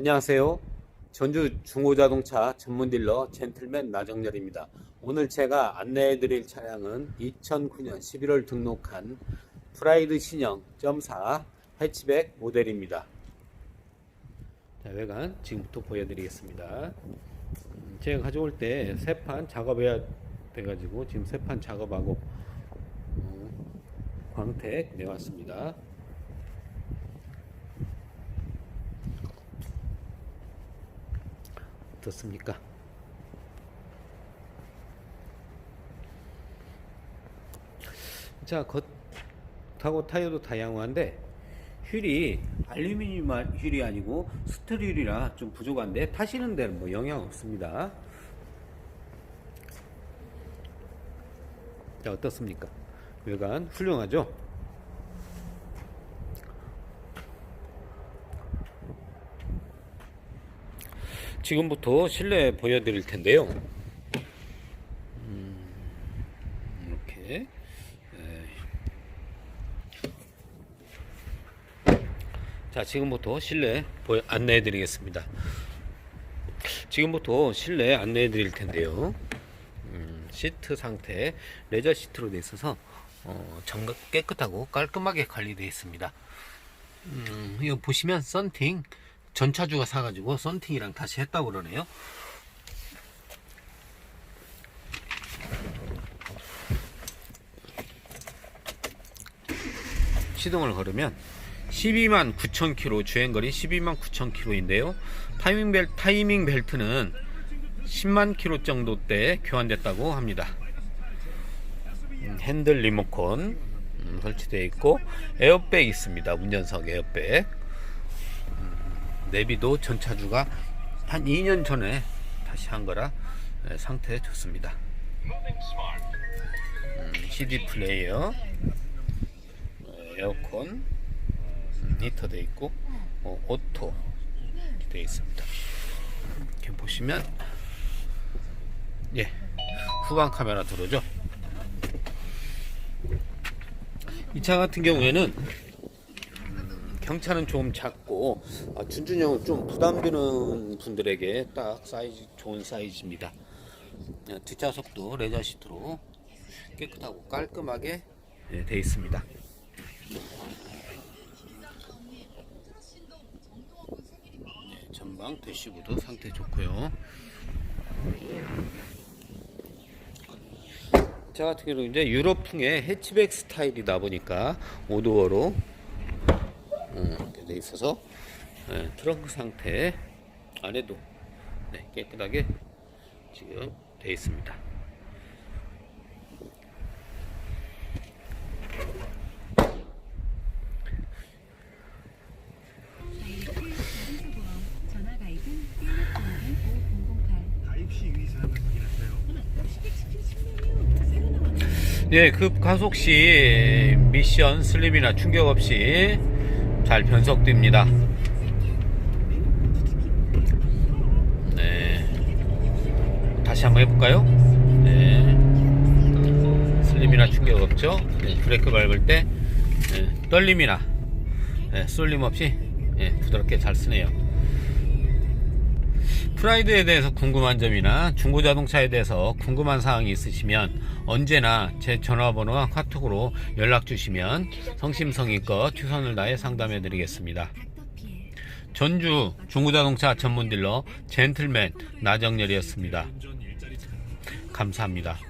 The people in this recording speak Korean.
안녕하세요. 전주 중고자동차 전문딜러 젠틀맨 나정렬입니다. 오늘 제가 안내해드릴 차량은 2009년 11월 등록한 프라이드 신형 .4 해치백 모델입니다. 자, 외관 지금부터 보여드리겠습니다. 음, 제가 가져올 때 세 판 작업해야 돼가지고 지금 세 판 작업하고 어, 광택 내왔습니다. 어떻습니까? 자, 겉하고 타이어도 다양한데 휠이 알루미늄 휠이 아니고 스틸 휠이라 좀 부족한데 타시는 데는 뭐 영향 없습니다. 자, 어떻습니까? 외관 훌륭하죠? 지금부터 실내 보여드릴 텐데요. 음, 이렇게 에. 자 지금부터 실내 보여, 안내해드리겠습니다. 지금부터 실내 안내해드릴 텐데요. 음, 시트 상태 레저 시트로 되어 있어서 어, 정각 깨끗하고 깔끔하게 관리되어 있습니다. 음, 이거 보시면 썬팅 전차주가 사가지고 썬팅이랑 다시 했다고 그러네요. 시동을 걸으면 12만 9천 킬로 주행거리 12만 9천 킬로인데요. 타이밍 벨 타이밍 벨트는 10만 킬로 정도 때 교환됐다고 합니다. 음, 핸들 리모컨 음, 설치되어 있고 에어백 있습니다. 운전석 에어백. 내비도 전차주가 한 2년 전에 다시 한 거라 네, 상태 좋습니다. 음, CD 플레이어, 어, 에어컨, 음, 히터 돼 있고 어, 오토 돼 있습니다. 이렇게 보시면 예 후방 카메라 들어오죠. 이 차 같은 경우에는 경차는 좀 작고 아, 준준형은 좀 부담되는 분들에게 딱 사이즈 좋은 사이즈입니다. 네, 뒷좌석도 레저 시트로 깨끗하고 깔끔하게 네, 되어 있습니다. 네, 전방 대시보드 상태 좋고요. 저 같은 경우는 이제 유럽풍의 해치백 스타일이다 보니까 이렇게 돼 있어서 예, 트렁크 상태 안에도 네, 깨끗하게 지금 돼 있습니다. 전화 가입은 1601-5008 가입 시 유의 사항을 확인하세요. 예, 급 가속 시 미션 슬립이나 충격 없이 잘 변속됩니다. 네. 다시 한번 해볼까요? 네. 슬립이나 충격 없죠? 네, 브레이크 밟을 때 네, 떨림이나 네, 쏠림 없이 네, 부드럽게 잘 쓰네요. 프라이드에 대해서 궁금한 점이나 중고자동차에 대해서 궁금한 사항이 있으시면 언제나 제 전화번호와 카톡으로 연락 주시면 성심성의껏 최선을 다해 상담해 드리겠습니다. 전주 중고자동차 전문 딜러 젠틀맨 나정렬이었습니다. 감사합니다.